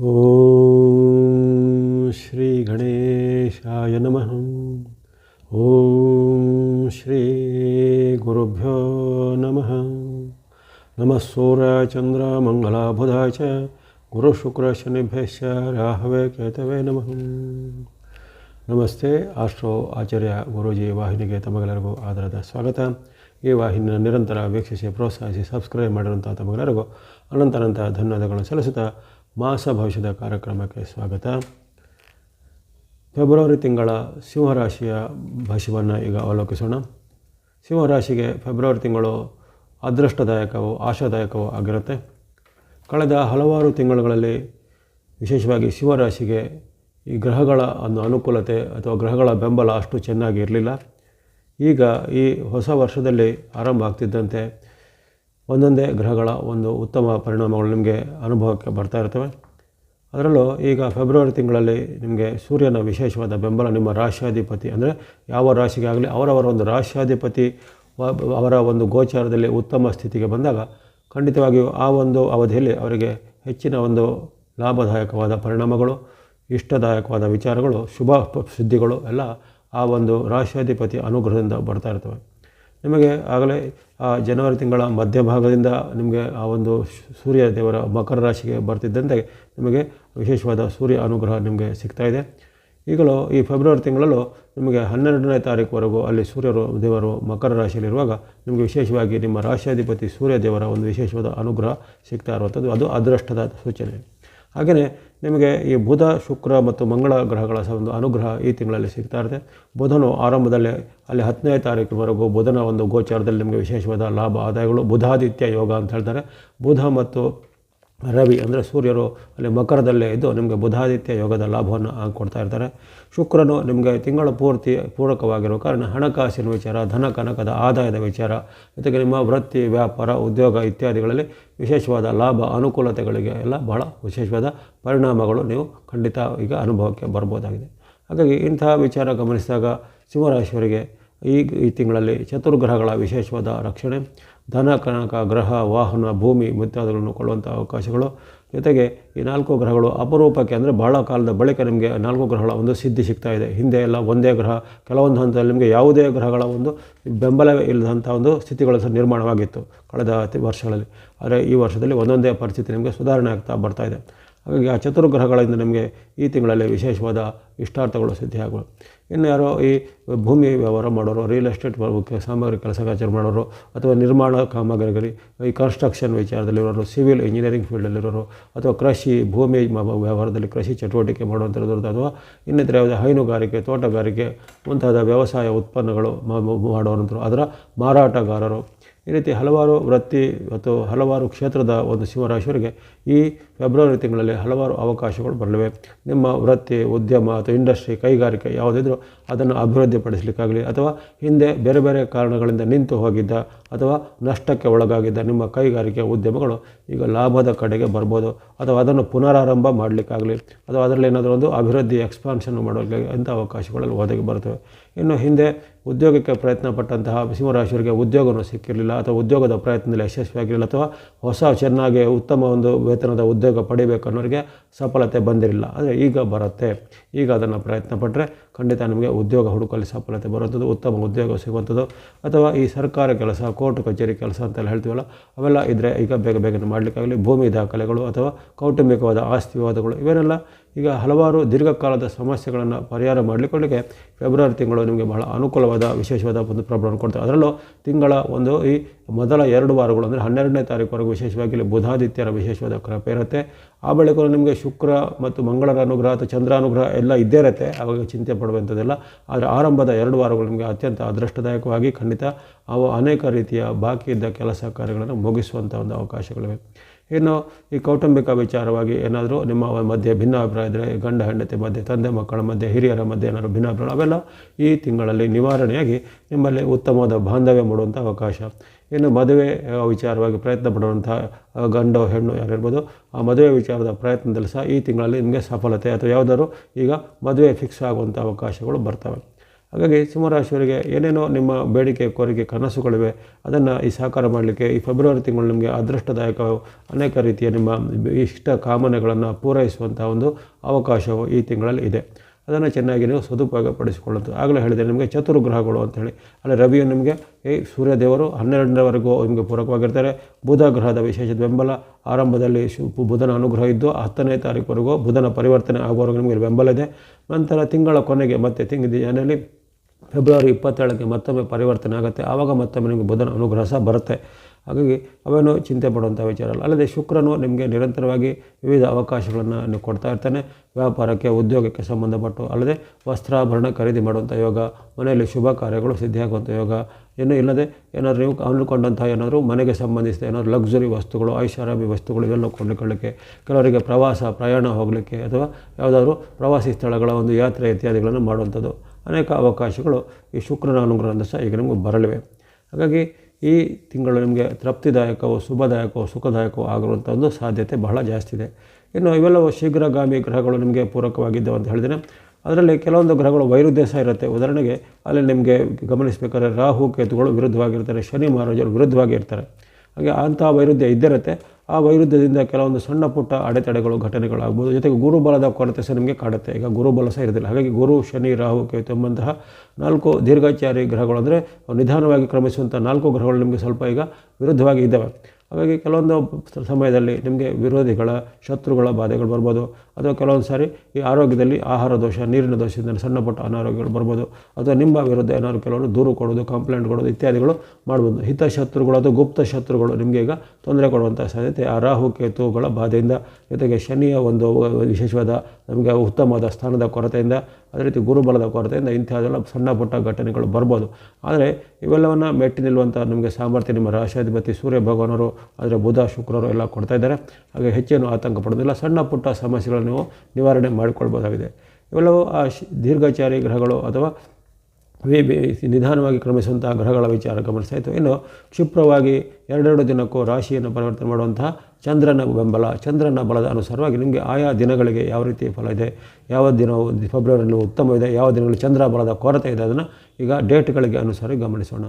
ಓಂ ಶ್ರೀ ಗಣೇಶಾಯ ನಮಃ. ಓಂ ಶ್ರೀ ಗುರುಭ್ಯೋ ನಮಃ. ನಮಃ ಸೂರ್ಯ ಚಂದ್ರ ಚ ಗುರು ಶುಕ್ರ ಶನಿಭ್ಯಶ್ಚ ರಾಹವೇ ಕೇತವೇ ನಮಃ. ನಮಸ್ತೆ ಆಶ್ರೋ ಆಚಾರ್ಯ ಗುರೂಜಿ ವಾಹಿನಿಗೆ ತಮಗೆಲ್ಲರಿಗೂ ಆಧಾರದ ಸ್ವಾಗತ. ಈ ವಾಹಿನಿಯ ನಿರಂತರ ವೀಕ್ಷಿಸಿ ಪ್ರೋತ್ಸಾಹಿಸಿ ಸಬ್ಸ್ಕ್ರೈಬ್ ಮಾಡಿರುವಂಥ ತಮಗೆಲ್ಲರಿಗೂ ಅನಂತ ಧನ್ಯವಾದಗಳನ್ನು ಸಲ್ಲಿಸುತ್ತಾ ಮಾಸ ಭವಿಷ್ಯದ ಕಾರ್ಯಕ್ರಮಕ್ಕೆ ಸ್ವಾಗತ. ಫೆಬ್ರವರಿ ತಿಂಗಳ ಸಿಂಹರಾಶಿಯ ಭವಿಷ್ಯವನ್ನು ಈಗ ಅವಲೋಕಿಸೋಣ. ಸಿಂಹರಾಶಿಗೆ ಫೆಬ್ರವರಿ ತಿಂಗಳು ಅದೃಷ್ಟದಾಯಕವೂ ಆಶಾದಾಯಕವೂ ಆಗಿರುತ್ತೆ. ಕಳೆದ ಹಲವಾರು ತಿಂಗಳುಗಳಲ್ಲಿ ವಿಶೇಷವಾಗಿ ಸಿಂಹರಾಶಿಗೆ ಈ ಗ್ರಹಗಳ ಒಂದು ಅನುಕೂಲತೆ ಅಥವಾ ಗ್ರಹಗಳ ಬೆಂಬಲ ಅಷ್ಟು ಚೆನ್ನಾಗಿ ಇರಲಿಲ್ಲ. ಈಗ ಈ ಹೊಸ ವರ್ಷದಲ್ಲಿ ಆರಂಭ ಆಗ್ತಿದ್ದಂತೆ ಒಂದೊಂದೇ ಗ್ರಹಗಳ ಒಂದು ಉತ್ತಮ ಪರಿಣಾಮಗಳು ನಿಮಗೆ ಅನುಭವಕ್ಕೆ ಬರ್ತಾ ಇರ್ತವೆ. ಅದರಲ್ಲೂ ಈಗ ಫೆಬ್ರವರಿ ತಿಂಗಳಲ್ಲಿ ನಿಮಗೆ ಸೂರ್ಯನ ವಿಶೇಷವಾದ ಬೆಂಬಲ ನಿಮ್ಮ ರಾಶ್ಯಾಧಿಪತಿ ಅಂದರೆ ಯಾವ ರಾಶಿಗೆ ಆಗಲಿ ಅವರವರ ಒಂದು ರಾಶ್ಯಾಧಿಪತಿ ಅವರ ಒಂದು ಗೋಚಾರದಲ್ಲಿ ಉತ್ತಮ ಸ್ಥಿತಿಗೆ ಬಂದಾಗ ಖಂಡಿತವಾಗಿಯೂ ಆ ಒಂದು ಅವಧಿಯಲ್ಲಿ ಅವರಿಗೆ ಹೆಚ್ಚಿನ ಒಂದು ಲಾಭದಾಯಕವಾದ ಪರಿಣಾಮಗಳು, ಇಷ್ಟದಾಯಕವಾದ ವಿಚಾರಗಳು, ಶುಭ ಸುದ್ದಿಗಳು ಎಲ್ಲ ಆ ಒಂದು ರಾಶ್ಯಾಧಿಪತಿ ಅನುಗ್ರಹದಿಂದ ಬರ್ತಾ ಇರ್ತವೆ. ನಿಮಗೆ ಆಗಲೇ ಜನವರಿ ತಿಂಗಳ ಮಧ್ಯಭಾಗದಿಂದ ನಿಮಗೆ ಆ ಒಂದು ಸೂರ್ಯ ದೇವರ ಮಕರ ರಾಶಿಗೆ ಬರ್ತಿದ್ದಂತೆ ನಿಮಗೆ ವಿಶೇಷವಾದ ಸೂರ್ಯ ಅನುಗ್ರಹ ನಿಮಗೆ ಸಿಗ್ತಾ ಇದೆ. ಈಗಲೂ ಈ ಫೆಬ್ರವರಿ ತಿಂಗಳಲ್ಲೂ ನಿಮಗೆ ಹನ್ನೆರಡನೇ ತಾರೀಕುವರೆಗೂ ಅಲ್ಲಿ ಸೂರ್ಯರು, ದೇವರು ಮಕರ ರಾಶಿಯಲ್ಲಿರುವಾಗ ನಿಮಗೆ ವಿಶೇಷವಾಗಿ ನಿಮ್ಮ ರಾಶ್ಯಾಧಿಪತಿ ಸೂರ್ಯ ದೇವರ ಒಂದು ವಿಶೇಷವಾದ ಅನುಗ್ರಹ ಸಿಗ್ತಾ ಇರುವಂಥದ್ದು. ಅದು ಅದೃಷ್ಟದ ಸೂಚನೆ. ಹಾಗೆಯೇ ನಿಮಗೆ ಈ ಬುಧ, ಶುಕ್ರ ಮತ್ತು ಮಂಗಳ ಗ್ರಹಗಳ ಸಹ ಒಂದು ಅನುಗ್ರಹ ಈ ತಿಂಗಳಲ್ಲಿ ಸಿಗ್ತಾ ಇರುತ್ತೆ. ಬುಧನು ಆರಂಭದಲ್ಲೇ ಅಲ್ಲಿ ಹತ್ತನೇ ತಾರೀಕಿನವರೆಗೂ ಬುಧನ ಒಂದು ಗೋಚಾರದಲ್ಲಿ ನಿಮಗೆ ವಿಶೇಷವಾದ ಲಾಭ, ಆದಾಯಗಳು, ಬುಧಾದಿತ್ಯ ಯೋಗ ಅಂತ ಹೇಳ್ತಾರೆ. ಬುಧ ಮತ್ತು ರವಿ ಅಂದರೆ ಸೂರ್ಯರು ಅಲ್ಲಿ ಮಕರದಲ್ಲೇ ಇದ್ದು ನಿಮಗೆ ಬುಧಾದಿತ್ಯ ಯೋಗದ ಲಾಭವನ್ನು ಕೊಡ್ತಾ ಇರ್ತಾರೆ. ಶುಕ್ರನು ನಿಮಗೆ ತಿಂಗಳ ಪೂರ್ತಿ ಪೂರಕವಾಗಿರುವ ಕಾರಣ ಹಣಕಾಸಿನ ವಿಚಾರ, ಧನ ಕನಕದ ಆದಾಯದ ವಿಚಾರ, ಜೊತೆಗೆ ನಿಮ್ಮ ವೃತ್ತಿ, ವ್ಯಾಪಾರ, ಉದ್ಯೋಗ ಇತ್ಯಾದಿಗಳಲ್ಲಿ ವಿಶೇಷವಾದ ಲಾಭ, ಅನುಕೂಲತೆಗಳಿಗೆ ಎಲ್ಲ ಬಹಳ ವಿಶೇಷವಾದ ಪರಿಣಾಮಗಳು ನೀವು ಖಂಡಿತ ಈಗ ಅನುಭವಕ್ಕೆ ಬರ್ಬೋದಾಗಿದೆ. ಹಾಗಾಗಿ ಇಂತಹ ವಿಚಾರ ಗಮನಿಸಿದಾಗ ಸಿಂಹರಾಶಿಯವರಿಗೆ ಈ ಈ ತಿಂಗಳಲ್ಲಿ ಚತುರ್ಗ್ರಹಗಳ ವಿಶೇಷವಾದ ರಕ್ಷಣೆ ಧನ, ಕನಕ, ಗ್ರಹ, ವಾಹನ, ಭೂಮಿ ಮುಂತಾದಗಳನ್ನು ಕೊಡುವಂಥ ಅವಕಾಶಗಳು. ಜೊತೆಗೆ ಈ ನಾಲ್ಕು ಗ್ರಹಗಳು ಅಪರೂಪಕ್ಕೆ ಅಂದರೆ ಬಹಳ ಕಾಲದ ಬಳಿಕ ನಿಮಗೆ ನಾಲ್ಕು ಗ್ರಹಗಳ ಒಂದು ಸಿದ್ಧಿ ಸಿಗ್ತಾ ಇದೆ. ಹಿಂದೆ ಎಲ್ಲ ಒಂದೇ ಗ್ರಹ, ಕೆಲವೊಂದು ಹಂತದಲ್ಲಿ ನಿಮಗೆ ಯಾವುದೇ ಗ್ರಹಗಳ ಒಂದು ಬೆಂಬಲವೇ ಇಲ್ಲದಂಥ ಒಂದು ಸ್ಥಿತಿಗಳು ಸಹ ನಿರ್ಮಾಣವಾಗಿತ್ತು ಕಳೆದ ವರ್ಷಗಳಲ್ಲಿ. ಆದರೆ ಈ ವರ್ಷದಲ್ಲಿ ಒಂದೊಂದೇ ಪರಿಸ್ಥಿತಿ ನಿಮಗೆ ಸುಧಾರಣೆ ಆಗ್ತಾ ಬರ್ತಾ ಇದೆ. ಹಾಗಾಗಿ ಆ ಚತುರ್ಗ್ರಹಗಳಿಂದ ನಿಮಗೆ ಈ ತಿಂಗಳಲ್ಲಿ ವಿಶೇಷವಾದ ಇಷ್ಟಾರ್ಥಗಳು ಸಿದ್ಧಿಯಾಗಲು ಇನ್ನು ಯಾರೋ ಈ ಭೂಮಿ ವ್ಯವಹಾರ ಮಾಡೋರು ರಿಯಲ್ ಎಸ್ಟೇಟ್ ಸಾಮಗ್ರಿ ಕೆಲಸ ಕಾರ್ಯ ಮಾಡೋರು, ಅಥವಾ ನಿರ್ಮಾಣ ಕಾಮಗಾರಿ ಈ ಕನ್ಸ್ಟ್ರಕ್ಷನ್ ವಿಚಾರದಲ್ಲಿರೋರು ಸಿವಿಲ್ ಇಂಜಿನಿಯರಿಂಗ್ ಫೀಲ್ಡಲ್ಲಿರೋರು ಅಥವಾ ಕೃಷಿ ಭೂಮಿ ವ್ಯವಹಾರದಲ್ಲಿ ಕೃಷಿ ಚಟುವಟಿಕೆ ಮಾಡುವಂಥದ್ದು ಅಥವಾ ಇನ್ನಿತರ ಯಾವುದೇ ಹೈನುಗಾರಿಕೆ, ತೋಟಗಾರಿಕೆ ಮುಂತಾದ ವ್ಯವಸಾಯ ಉತ್ಪನ್ನಗಳು ಮಾಡುವಂಥರು ಅದರ ಮಾರಾಟಗಾರರು. ಈ ರೀತಿ ಹಲವಾರು ವೃತ್ತಿ ಮತ್ತು ಹಲವಾರು ಕ್ಷೇತ್ರದ ಒಂದು ಸಿಂಹರಾಶಿಯವರಿಗೆ ಈ ಫೆಬ್ರವರಿ ತಿಂಗಳಲ್ಲಿ ಹಲವಾರು ಅವಕಾಶಗಳು ಬರಲಿವೆ. ನಿಮ್ಮ ವೃತ್ತಿ, ಉದ್ಯಮ ಅಥವಾ ಇಂಡಸ್ಟ್ರಿ ಕೈಗಾರಿಕೆ ಯಾವುದಿದ್ರೂ ಅದನ್ನು ಅಭಿವೃದ್ಧಿಪಡಿಸಲಿಕ್ಕಾಗಲಿ ಅಥವಾ ಹಿಂದೆ ಬೇರೆ ಬೇರೆ ಕಾರಣಗಳಿಂದ ನಿಂತು ಹೋಗಿದ್ದ ಅಥವಾ ನಷ್ಟಕ್ಕೆ ಒಳಗಾಗಿದ್ದ ನಿಮ್ಮ ಕೈಗಾರಿಕೆ ಉದ್ಯಮಗಳು ಈಗ ಲಾಭದ ಕಡೆಗೆ ಬರ್ಬೋದು ಅಥವಾ ಅದನ್ನು ಪುನರಾರಂಭ ಮಾಡಲಿಕ್ಕಾಗಲಿ ಅಥವಾ ಅದರಲ್ಲಿ ಏನಾದರೂ ಒಂದು ಅಭಿವೃದ್ಧಿ ಎಕ್ಸ್ಪಾನ್ಷನ್ ಮಾಡೋಕ್ಕೆ ಇಂಥ ಅವಕಾಶಗಳಲ್ಲಿ ಒದಗಿ ಬರ್ತವೆ ಇನ್ನು ಹಿಂದೆ ಉದ್ಯೋಗಕ್ಕೆ ಪ್ರಯತ್ನ ಪಟ್ಟಂತಹ ಸಿಂಹರಾಶಿಯವರಿಗೆ ಉದ್ಯೋಗವೂ ಸಿಕ್ಕಿರಲಿಲ್ಲ ಅಥವಾ ಉದ್ಯೋಗದ ಪ್ರಯತ್ನದಲ್ಲಿ ಯಶಸ್ವಿಯಾಗಿರಲಿಲ್ಲ ಅಥವಾ ಹೊಸ ಚೆನ್ನಾಗಿ ಉತ್ತಮ ಒಂದು ವೇತನದ ಉದ್ಯೋಗ ಪಡಿಬೇಕು ಅನ್ನೋರಿಗೆ ಸಫಲತೆ ಬಂದಿರಲಿಲ್ಲ. ಆದರೆ ಈಗ ಬರುತ್ತೆ. ಈಗ ಅದನ್ನು ಪ್ರಯತ್ನ ಪಟ್ಟರೆ ಖಂಡಿತ ನಿಮಗೆ ಉದ್ಯೋಗ ಹುಡುಕಲ್ಲಿ ಸಫಲತೆ ಬರುವಂಥದ್ದು, ಉತ್ತಮ ಉದ್ಯೋಗ ಸಿಗುವಂಥದ್ದು. ಅಥವಾ ಈ ಸರ್ಕಾರ ಕೆಲಸ, ಕೋರ್ಟ್ ಕಚೇರಿ ಕೆಲಸ ಅಂತೆಲ್ಲ ಹೇಳ್ತೀವಲ್ಲ, ಅವೆಲ್ಲ ಇದ್ದರೆ ಈಗ ಬೇಗ ಬೇಗನೆ ಮಾಡಲಿಕ್ಕಾಗಲಿ. ಭೂಮಿ ದಾಖಲೆಗಳು ಅಥವಾ ಕೌಟುಂಬಿಕವಾದ ಆಸ್ತಿ ವಿವಾದಗಳು ಇವನ್ನೆಲ್ಲ ಈಗ ಹಲವಾರು ದೀರ್ಘಕಾಲದ ಸಮಸ್ಯೆಗಳನ್ನು ಪರಿಹಾರ ಮಾಡಲಿಕ್ಕೆ ಫೆಬ್ರವರಿ ತಿಂಗಳು ನಿಮಗೆ ಬಹಳ ಅನುಕೂಲವಾದ, ವಿಶೇಷವಾದ ಒಂದು ಪ್ರಾಬ್ಲಮ್ ಕೊಡ್ತದೆ. ಅದರಲ್ಲೂ ತಿಂಗಳ ಒಂದು ಈ ಮೊದಲ ಎರಡು ವಾರಗಳು ಅಂದರೆ ಹನ್ನೆರಡನೇ ತಾರೀಕುವರೆಗೂ ವಿಶೇಷವಾಗಿ ಇಲ್ಲಿ ಬುಧಾದಿತ್ಯರ ವಿಶೇಷವಾದ ಕೃಪೆ ಇರುತ್ತೆ. ಆ ಬಳಿಕ ನಿಮಗೆ ಶುಕ್ರ ಮತ್ತು ಮಂಗಳರ ಅನುಗ್ರಹ ಅಥವಾ ಚಂದ್ರಾನುಗ್ರಹ ಎಲ್ಲ ಇದ್ದೇ ಇರುತ್ತೆ. ಆವಾಗ ಚಿಂತೆ ಪಡುವಂಥದ್ದೆಲ್ಲ. ಆದರೆ ಆರಂಭದ ಎರಡು ವಾರಗಳು ನಿಮಗೆ ಅತ್ಯಂತ ಅದೃಷ್ಟದಾಯಕವಾಗಿ ಖಂಡಿತ ಅವು ಅನೇಕ ರೀತಿಯ ಬಾಕಿ ಇದ್ದ ಕೆಲಸ ಕಾರ್ಯಗಳನ್ನು ಮುಗಿಸುವಂಥ ಒಂದು ಅವಕಾಶಗಳಿವೆ. ಇನ್ನು ಈ ಕೌಟುಂಬಿಕ ವಿಚಾರವಾಗಿ ಏನಾದರೂ ನಿಮ್ಮ ಮಧ್ಯೆ ಭಿನ್ನಾಭಿಪ್ರಾಯ ಇದ್ದರೆ ಗಂಡ, ಹೆಂಡತಿ ಮಧ್ಯೆ, ತಂದೆ, ಮಕ್ಕಳ ಮಧ್ಯೆ, ಹಿರಿಯರ ಮಧ್ಯೆ ಏನಾದರೂ ಭಿನ್ನಾಭಿಪ್ರಾಯ ಅವೆಲ್ಲ ಈ ತಿಂಗಳಲ್ಲಿ ನಿವಾರಣೆಯಾಗಿ ನಿಮ್ಮಲ್ಲಿ ಉತ್ತಮವಾದ ಬಾಂಧವ್ಯ ಮೂಡುವಂಥ ಅವಕಾಶ. ಇನ್ನು ಮದುವೆ ವಿಚಾರವಾಗಿ ಪ್ರಯತ್ನ ಪಡುವಂಥ ಗಂಡು, ಹೆಣ್ಣು ಯಾರಿರ್ಬೋದು ಆ ಮದುವೆ ವಿಚಾರದ ಪ್ರಯತ್ನದಲ್ಲಿ ಸಹ ಈ ತಿಂಗಳಲ್ಲಿ ನಿಮಗೆ ಸಫಲತೆ ಅಥವಾ ಯಾವುದಾದ್ರು ಈಗ ಮದುವೆ ಫಿಕ್ಸ್ ಆಗುವಂಥ ಅವಕಾಶಗಳು ಬರ್ತವೆ. ಹಾಗಾಗಿ ಸಿಂಹರಾಶಿಯವರಿಗೆ ಏನೇನೋ ನಿಮ್ಮ ಬೇಡಿಕೆ, ಕೋರಿಕೆ, ಕನಸುಗಳಿವೆ, ಅದನ್ನು ಈ ಸಾಕಾರ ಮಾಡಲಿಕ್ಕೆ ಈ ಫೆಬ್ರವರಿ ತಿಂಗಳು ನಿಮಗೆ ಅದೃಷ್ಟದಾಯಕ ಅನೇಕ ರೀತಿಯ ನಿಮ್ಮ ಇಷ್ಟ ಕಾಮನೆಗಳನ್ನು ಪೂರೈಸುವಂಥ ಒಂದು ಅವಕಾಶವು ಈ ತಿಂಗಳಲ್ಲಿ ಇದೆ. ಅದನ್ನು ಚೆನ್ನಾಗಿ ನೀವು ಸದುಪಯೋಗ ಪಡಿಸಿಕೊಳ್ಳುತ್ತೆ ಆಗಲೇ ಹೇಳಿದೆ ನಿಮಗೆ ಚತುರ್ಗ್ರಹಗಳು ಅಂತೇಳಿ ಅಲ್ಲಿ ರವಿಯು ನಿಮಗೆ ಈ ಸೂರ್ಯದೇವರು ಹನ್ನೆರಡರವರೆಗೂ ನಿಮಗೆ ಪೂರಕವಾಗಿರ್ತಾರೆ. ಬುಧ ಗ್ರಹದ ವಿಶೇಷ ಬೆಂಬಲ. ಆರಂಭದಲ್ಲಿ ಶು, ಬುಧನ ಅನುಗ್ರಹ ಇದ್ದು ಹತ್ತನೇ ತಾರೀಕುವರೆಗೂ ಬುಧನ ಪರಿವರ್ತನೆ ಆಗುವವರೆಗೂ ನಿಮಗೆ ಬೆಂಬಲ ಇದೆ. ನಂತರ ತಿಂಗಳ ಕೊನೆಗೆ ಮತ್ತೆ ತಿಂಗ ಜನರಲ್ಲಿ ಫೆಬ್ರವರಿ ಇಪ್ಪತ್ತೇಳಕ್ಕೆ ಮತ್ತೊಮ್ಮೆ ಪರಿವರ್ತನೆ ಆಗುತ್ತೆ. ಆವಾಗ ಮತ್ತೊಮ್ಮೆ ನಿಮಗೆ ಬುಧನ ಅನುಗ್ರಹ ಸಹ ಬರುತ್ತೆ. ಹಾಗಾಗಿ ಅವೇನು ಚಿಂತೆ ಪಡುವಂಥ ವಿಚಾರ ಅಲ್ಲ. ಅಲ್ಲದೆ ಶುಕ್ರನು ನಿಮಗೆ ನಿರಂತರವಾಗಿ ವಿವಿಧ ಅವಕಾಶಗಳನ್ನು ನೀವು ಕೊಡ್ತಾ ಇರ್ತಾನೆ. ವ್ಯಾಪಾರಕ್ಕೆ, ಉದ್ಯೋಗಕ್ಕೆ ಸಂಬಂಧಪಟ್ಟು ಅಲ್ಲದೆ ವಸ್ತ್ರಾಭರಣ ಖರೀದಿ ಮಾಡುವಂಥ ಯೋಗ, ಮನೆಯಲ್ಲಿ ಶುಭ ಕಾರ್ಯಗಳು, ಸಿದ್ಧಿಯಾಗುವಂಥ ಯೋಗ ಇನ್ನೂ ಇಲ್ಲದೆ ಏನಾದರೂ ನೀವು ಅನ್ಕೊಂಡಂಥ ಏನಾದರೂ ಮನೆಗೆ ಸಂಬಂಧಿಸಿದ ಏನಾದರೂ ಲಕ್ಸುರಿ ವಸ್ತುಗಳು, ಐಷಾರಾಮಿ ವಸ್ತುಗಳು ಇವೆಲ್ಲ ಕೊಂಡುಕೊಳ್ಳಿಕ್ಕೆ, ಕೆಲವರಿಗೆ ಪ್ರವಾಸ, ಪ್ರಯಾಣ ಹೋಗಲಿಕ್ಕೆ ಅಥವಾ ಯಾವುದಾದ್ರೂ ಪ್ರವಾಸಿ ಸ್ಥಳಗಳ ಒಂದು ಯಾತ್ರೆ ಇತ್ಯಾದಿಗಳನ್ನು ಮಾಡುವಂಥದ್ದು. ಅನೇಕ ಅವಕಾಶಗಳು ಈ ಶುಕ್ರನ ಅನುಗ್ರಹದಿಂದ ಸಹ ಈಗ ನಿಮಗೆ ಬರಲಿವೆ. ಹಾಗಾಗಿ ಈ ತಿಂಗಳು ನಿಮಗೆ ತೃಪ್ತಿದಾಯಕವೋ, ಶುಭದಾಯಕವೋ, ಸುಖದಾಯಕವೋ ಆಗಿರುವಂಥ ಒಂದು ಸಾಧ್ಯತೆ ಬಹಳ ಜಾಸ್ತಿ ಇದೆ. ಇನ್ನು ಇವೆಲ್ಲವೂ ಶೀಘ್ರಗಾಮಿ ಗ್ರಹಗಳು ನಿಮಗೆ ಪೂರಕವಾಗಿದ್ದವು ಅಂತ ಹೇಳಿದರೆ ಅದರಲ್ಲಿ ಕೆಲವೊಂದು ಗ್ರಹಗಳು ವೈರುಧ್ಯ ಸಹ ಇರುತ್ತೆ. ಉದಾಹರಣೆಗೆ ಅಲ್ಲಿ ನಿಮಗೆ ಗಮನಿಸಬೇಕಾದ್ರೆ ರಾಹು ಕೇತುಗಳು ವಿರುದ್ಧವಾಗಿರ್ತಾರೆ, ಶನಿ ಮಹಾರಾಜರು ವಿರುದ್ಧವಾಗಿರ್ತಾರೆ ಹಾಗೆ ಅಂತಹ ವೈರುಧ್ಯ ಇದ್ದಿರುತ್ತೆ ಆ ವೈರುಧ್ಯದಿಂದ ಕೆಲವೊಂದು ಸಣ್ಣ ಪುಟ್ಟ ಅಡೆತಡೆಗಳು, ಘಟನೆಗಳಾಗ್ಬೋದು. ಜೊತೆಗೆ ಗುರುಬಲದ ಕೊರತೆ ಸಹ ನಿಮಗೆ ಕಾಡುತ್ತೆ. ಈಗ ಗುರುಬಲ ಸಹ ಇರೋದಿಲ್ಲ. ಹಾಗಾಗಿ ಗುರು, ಶನಿ, ರಾಹು, ಕೇತು ಎಂಬಂತಹ ನಾಲ್ಕು ದೀರ್ಘಾಚಾರಿ ಗ್ರಹಗಳು ಅಂದರೆ ನಿಧಾನವಾಗಿ ಕ್ರಮಿಸುವಂಥ ನಾಲ್ಕು ಗ್ರಹಗಳು ನಿಮಗೆ ಸ್ವಲ್ಪ ಈಗ ವಿರುದ್ಧವಾಗಿ ಇದ್ದಾವೆ. ಹಾಗಾಗಿ ಕೆಲವೊಂದು ಸಮಯದಲ್ಲಿ ನಿಮಗೆ ವಿರೋಧಿಗಳ, ಶತ್ರುಗಳ ಬಾಧೆಗಳು ಬರ್ಬೋದು. ಅಥವಾ ಕೆಲವೊಂದು ಸಾರಿ ಈ ಆರೋಗ್ಯದಲ್ಲಿ ಆಹಾರ ದೋಷ, ನೀರಿನ ದೋಷದಿಂದ ಸಣ್ಣ ಪುಟ್ಟ ಅನಾರೋಗ್ಯಗಳು ಬರ್ಬೋದು. ಅಥವಾ ನಿಮ್ಮ ವಿರುದ್ಧ ಏನಾದ್ರು ಕೆಲವರು ದೂರು ಕೊಡೋದು ಕಂಪ್ಲೇಂಟ್ ಕೊಡೋದು ಇತ್ಯಾದಿಗಳು ಮಾಡ್ಬೋದು. ಹಿತಶತ್ರುಗಳು ಅಥವಾ ಗುಪ್ತ ಶತ್ರುಗಳು ನಿಮಗೆ ಈಗ ತೊಂದರೆ ಕೊಡುವಂಥ ಸಾಧ್ಯತೆ. ಆ ರಾಹು ಕೇತುಗಳ ಬಾಧೆಯಿಂದ ಜೊತೆಗೆ ಶನಿಯ ಒಂದು ವಿಶೇಷವಾದ ನಮಗೆ ಉತ್ತಮವಾದ ಸ್ಥಾನದ ಕೊರತೆಯಿಂದ ಅದೇ ರೀತಿ ಗುರುಬಲದ ಕೊರತೆಯಿಂದ ಇಂಥದ್ದೆಲ್ಲ ಸಣ್ಣ ಪುಟ್ಟ ಘಟನೆಗಳು ಬರ್ಬೋದು. ಆದರೆ ಇವೆಲ್ಲವನ್ನು ಮೆಟ್ಟಿ ನಿಲ್ಲುವಂಥ ನಿಮಗೆ ಸಾಮರ್ಥ್ಯ ನಿಮ್ಮ ರಾಶಾಧಿಪತಿ ಸೂರ್ಯ ಭಗವಾನರು, ಆದರೆ ಬುಧ, ಶುಕ್ರರು ಎಲ್ಲ ಕೊಡ್ತಾ ಇದ್ದಾರೆ ಹಾಗೆ ಹೆಚ್ಚೇನು ಆತಂಕ ಪಡೋದಿಲ್ಲ ಸಣ್ಣ ಪುಟ್ಟ ಸಮಸ್ಯೆಗಳನ್ನು ನೀವು ನಿವಾರಣೆ ಮಾಡಿಕೊಳ್ಬೋದಾಗಿದೆ. ಇವೆಲ್ಲವೂ ಆ ದೀರ್ಘಚಾರಿ ಗ್ರಹಗಳು ಅಥವಾ ಬಿ ನಿಧಾನವಾಗಿ ಕ್ರಮಿಸುವಂತಹ ಗ್ರಹಗಳ ವಿಚಾರ ಗಮನಿಸ್ತಾ ಇತ್ತು. ಇನ್ನು ಕ್ಷಿಪ್ರವಾಗಿ ಎರಡೆರಡು ದಿನಕ್ಕೂ ರಾಶಿಯನ್ನು ಪರಿವರ್ತನೆ ಮಾಡುವಂತಹ ಚಂದ್ರನ ಬೆಂಬಲ, ಚಂದ್ರನ ಬಲದ ಅನುಸಾರವಾಗಿ ನಿಮಗೆ ಆಯಾ ದಿನಗಳಿಗೆ ಯಾವ ರೀತಿ ಫಲ ಇದೆ, ಯಾವ ದಿನವು ಫೆಬ್ರವರಿಯಲ್ಲಿ ಉತ್ತಮವಿದೆ ಯಾವ ದಿನಗಳಲ್ಲಿ ಚಂದ್ರ ಬಲದ ಕೊರತೆ ಇದೆ ಅದನ್ನು ಈಗ ಡೇಟ್ಗಳಿಗೆ ಅನುಸಾರ ಗಮನಿಸೋಣ.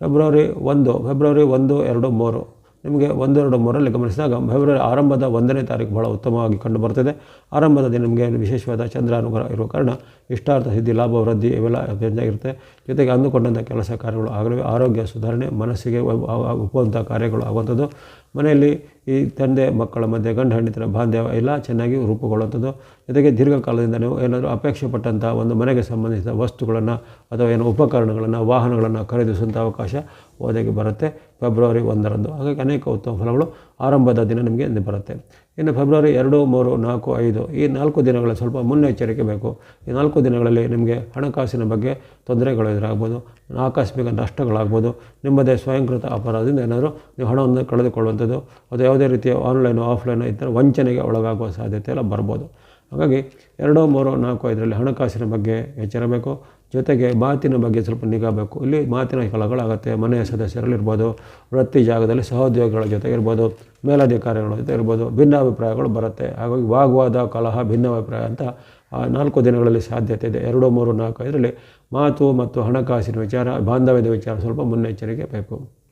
ಫೆಬ್ರವರಿ ಒಂದು ಫೆಬ್ರವರಿ ಒಂದು, ಎರಡು, ಮೂರು. ನಿಮಗೆ ಒಂದೆರಡು ಮೊರಲ್ಲಿ ಗಮನಿಸಿದಾಗ ಫೆಬ್ರವರಿ ಆರಂಭದ ಒಂದನೇ ತಾರೀಕು ಬಹಳ ಉತ್ತಮವಾಗಿ ಕಂಡು ಬರ್ತದೆ ಆರಂಭದ ದಿನ ನಿಮಗೆ ವಿಶೇಷವಾದ ಚಂದ್ರ ಅನುಗ್ರಹ ಇರುವ ಕಾರಣ ಇಷ್ಟಾರ್ಥ ಸಿದ್ಧಿ, ಲಾಭ, ವೃದ್ಧಿ ಇವೆಲ್ಲ ಇರುತ್ತೆ ಜೊತೆಗೆ ಅಂದುಕೊಂಡಂಥ ಕೆಲಸ ಕಾರ್ಯಗಳು ಆಗಲಿವೆ. ಆರೋಗ್ಯ ಸುಧಾರಣೆ, ಮನಸ್ಸಿಗೆ ಒಪ್ಪುವಂಥ ಕಾರ್ಯಗಳು ಆಗುವಂಥದ್ದು. ಮನೆಯಲ್ಲಿ ಈ ತಂದೆ ಮಕ್ಕಳ ಮಧ್ಯೆ, ಗಂಡ ಹೆಂಡತಿರ ಬಾಂಧವ್ಯ ಎಲ್ಲ ಚೆನ್ನಾಗಿ ರೂಪುಗೊಳ್ಳುವಂಥದ್ದು. ಜೊತೆಗೆ ದೀರ್ಘಕಾಲದಿಂದ ನೀವು ಏನಾದರೂ ಅಪೇಕ್ಷೆ ಪಟ್ಟಂಥ ಒಂದು ಮನೆಗೆ ಸಂಬಂಧಿಸಿದ ವಸ್ತುಗಳನ್ನು ಅಥವಾ ಏನೋ ಉಪಕರಣಗಳನ್ನು, ವಾಹನಗಳನ್ನು ಖರೀದಿಸುವಂಥ ಅವಕಾಶ ಒದಗಿ ಬರುತ್ತೆ. ಫೆಬ್ರವರಿ ಒಂದರಂದು. ಹಾಗಾಗಿ ಅನೇಕ ಉತ್ತಮ ಫಲಗಳು ಆರಂಭದ ದಿನ ನಿಮಗೆ ಬರುತ್ತೆ. ಇನ್ನು ಫೆಬ್ರವರಿ ಎರಡು, ಮೂರು, ನಾಲ್ಕು, ಐದು, ಈ ನಾಲ್ಕು ದಿನಗಳಲ್ಲಿ ಸ್ವಲ್ಪ ಮುನ್ನೆಚ್ಚರಿಕೆ ಬೇಕು. ಈ ನಾಲ್ಕು ದಿನಗಳಲ್ಲಿ ನಿಮಗೆ ಹಣಕಾಸಿನ ಬಗ್ಗೆ ತೊಂದರೆಗಳು ಎದುರಾಗ್ಬೋದು, ಆಕಸ್ಮಿಕ ನಷ್ಟಗಳಾಗ್ಬೋದು, ನಿಮ್ಮದೇ ಸ್ವಯಂಕೃತ ಅಪರಾಧದಿಂದ ಏನಾದರೂ ನೀವು ಹಣವನ್ನು ಕಳೆದುಕೊಳ್ಳುವಂಥದ್ದು, ಅದು ಯಾವುದೇ ರೀತಿಯ ಆನ್ಲೈನು, ಆಫ್ಲೈನು ಥರ ವಂಚನೆಗೆ ಒಳಗಾಗುವ ಸಾಧ್ಯತೆ ಎಲ್ಲ ಬರ್ಬೋದು. ಹಾಗಾಗಿ ಎರಡು, ಮೂರು, ನಾಲ್ಕು, ಐದರಲ್ಲಿ ಹಣಕಾಸಿನ ಬಗ್ಗೆ ಎಚ್ಚರಬೇಕು ಜೊತೆಗೆ ಮಾತಿನ ಬಗ್ಗೆ ಸ್ವಲ್ಪ ನಿಗಾ ಬೇಕು. ಇಲ್ಲಿ ಮಾತಿನ ಫಲಗಳಾಗುತ್ತೆ ಮನೆಯ ಸದಸ್ಯರಲ್ಲಿರ್ಬೋದು ವೃತ್ತಿ ಜಾಗದಲ್ಲಿ ಸಹೋದ್ಯೋಗಿಗಳ ಜೊತೆ ಇರ್ಬೋದು ಮೇಲಧಿಕಾರಿಗಳ ಜೊತೆ ಇರ್ಬೋದು ಭಿನ್ನಾಭಿಪ್ರಾಯಗಳು ಬರುತ್ತೆ. ಹಾಗಾಗಿ ವಾಗ್ವಾದ, ಕಲಹ, ಭಿನ್ನಾಭಿಪ್ರಾಯ ಅಂತ ಆ ನಾಲ್ಕು ದಿನಗಳಲ್ಲಿ ಸಾಧ್ಯತೆ ಇದೆ. ಎರಡು, ಮೂರು, ನಾಲ್ಕು, ಐದರಲ್ಲಿ ಮಾತು ಮತ್ತು ಹಣಕಾಸಿನ ವಿಚಾರ, ಬಾಂಧವ್ಯದ ವಿಚಾರ ಸ್ವಲ್ಪ ಮುನ್ನೆಚ್ಚರಿಕೆ ಬೇಕು.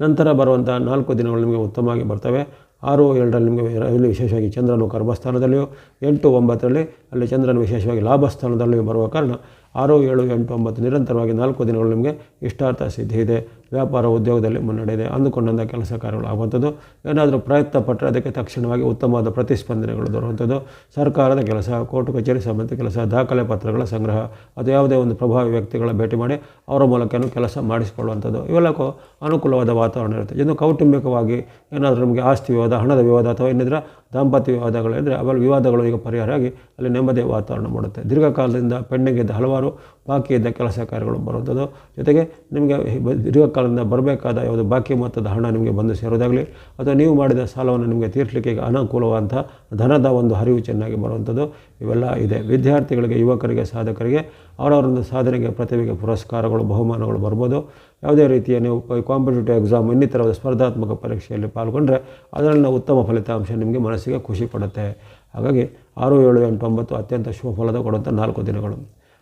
ನಂತರ ಬರುವಂಥ ನಾಲ್ಕು ದಿನಗಳು ನಿಮಗೆ ಉತ್ತಮವಾಗಿ ಬರ್ತವೆ. ಆರು, ಏಳರಲ್ಲಿ ನಿಮಗೆ ಇಲ್ಲಿ ವಿಶೇಷವಾಗಿ ಚಂದ್ರನು ಕರ್ಮಸ್ಥಾನದಲ್ಲಿಯೂ ಎಂಟು, ಒಂಬತ್ತರಲ್ಲಿ ಅಲ್ಲಿ ಚಂದ್ರನು ವಿಶೇಷವಾಗಿ ಲಾಭಸ್ಥಾನದಲ್ಲಿಯೂ ಬರುವ ಕಾರಣ ಆರು ಏಳು ಎಂಟು ಒಂಬತ್ತು ನಿರಂತರವಾಗಿ ನಾಲ್ಕು ದಿನಗಳು ನಿಮಗೆ ಇಷ್ಟಾರ್ಥ ಸಿದ್ಧಿ ಇದೆ. ವ್ಯಾಪಾರ ಉದ್ಯೋಗದಲ್ಲಿ ಮುನ್ನಡೆ ಇದೆ ಅಂದುಕೊಂಡಂಥ ಕೆಲಸ ಕಾರ್ಯಗಳು ಆಗುವಂಥದ್ದು ಏನಾದರೂ ಪ್ರಯತ್ನ ಪಟ್ಟರೆ ಅದಕ್ಕೆ ತಕ್ಷಣವಾಗಿ ಉತ್ತಮವಾದ ಪ್ರತಿಸ್ಪಂದನೆಗಳು ದೊರೆಯುವಂಥದ್ದು. ಸರ್ಕಾರದ ಕೆಲಸ, ಕೋರ್ಟು ಕಚೇರಿ ಸಂಬಂಧಿತ ಕೆಲಸ, ದಾಖಲೆ ಪತ್ರಗಳ ಸಂಗ್ರಹ ಅಥವಾ ಯಾವುದೇ ಒಂದು ಪ್ರಭಾವಿ ವ್ಯಕ್ತಿಗಳ ಭೇಟಿ ಮಾಡಿ ಅವರ ಮೂಲಕನೂ ಕೆಲಸ ಮಾಡಿಸಿಕೊಳ್ಳುವಂಥದ್ದು. ಇವೆಲ್ಲಕ್ಕೂ ಅನುಕೂಲವಾದ ವಾತಾವರಣ ಇರುತ್ತೆ. ಇನ್ನು ಕೌಟುಂಬಿಕವಾಗಿ ಏನಾದರೂ ನಮಗೆ ಆಸ್ತಿ ವಿವಾದ, ಹಣದ ವಿವಾದ ಅಥವಾ ಏನಿದ್ರೆ ದಾಂಪತ್ಯ ವಿವಾದಗಳಿದ್ದರೆ ಅವೆಲ್ಲ ವಿವಾದಗಳು ಈಗ ಪರಿಹಾರ ಆಗಿ ಅಲ್ಲಿ ನೆಮ್ಮದಿಯ ವಾತಾವರಣ ಮಾಡುತ್ತೆ. ದೀರ್ಘಕಾಲದಿಂದ ಪೆಂಡಿಂಗ್ ಇದ್ದ ಹಲವಾರು ಬಾಕಿ ಇದ್ದ ಕೆಲಸ ಕಾರ್ಯಗಳು ಬರುವಂಥದ್ದು ಜೊತೆಗೆ ನಿಮಗೆ ದೀರ್ಘಕಾಲದಿಂದ ಬರಬೇಕಾದ ಯಾವುದು ಬಾಕಿ ಮೊತ್ತದ ಹಣ ನಿಮಗೆ ಬಂದು ಸೇರೋದಾಗಲಿ, ಅಥವಾ ನೀವು ಮಾಡಿದ ಸಾಲವನ್ನು ನಿಮಗೆ ತೀರಿಸಲಿಕ್ಕೆ ಅನುಕೂಲವಾದಂಥ ಧನದ ಒಂದು ಹರಿವು ಚೆನ್ನಾಗಿ ಬರುವಂಥದ್ದು, ಇವೆಲ್ಲ ಇದೆ. ವಿದ್ಯಾರ್ಥಿಗಳಿಗೆ, ಯುವಕರಿಗೆ, ಸಾಧಕರಿಗೆ, ಅವರವರೊಂದು ಸಾಧನೆಗೆ ಪ್ರತಿಭೆಗೆ ಪುರಸ್ಕಾರಗಳು, ಬಹುಮಾನಗಳು ಬರ್ಬೋದು. ಯಾವುದೇ ರೀತಿಯ ನೀವು ಕಾಂಪಿಟೇಟಿವ್ ಎಕ್ಸಾಮ್ ಇನ್ನಿತರ ಸ್ಪರ್ಧಾತ್ಮಕ ಪರೀಕ್ಷೆಯಲ್ಲಿ ಪಾಲ್ಗೊಂಡ್ರೆ ಅದರಲ್ಲಿನ ಉತ್ತಮ ಫಲಿತಾಂಶ ನಿಮಗೆ ಮನಸ್ಸಿಗೆ ಖುಷಿ ಪಡುತ್ತೆ. ಹಾಗಾಗಿ ಆರು ಏಳು ಎಂಟು ಒಂಬತ್ತು ಅತ್ಯಂತ ಶುಭ ಫಲದ ಕೊಡುವಂಥ ನಾಲ್ಕು ದಿನಗಳು.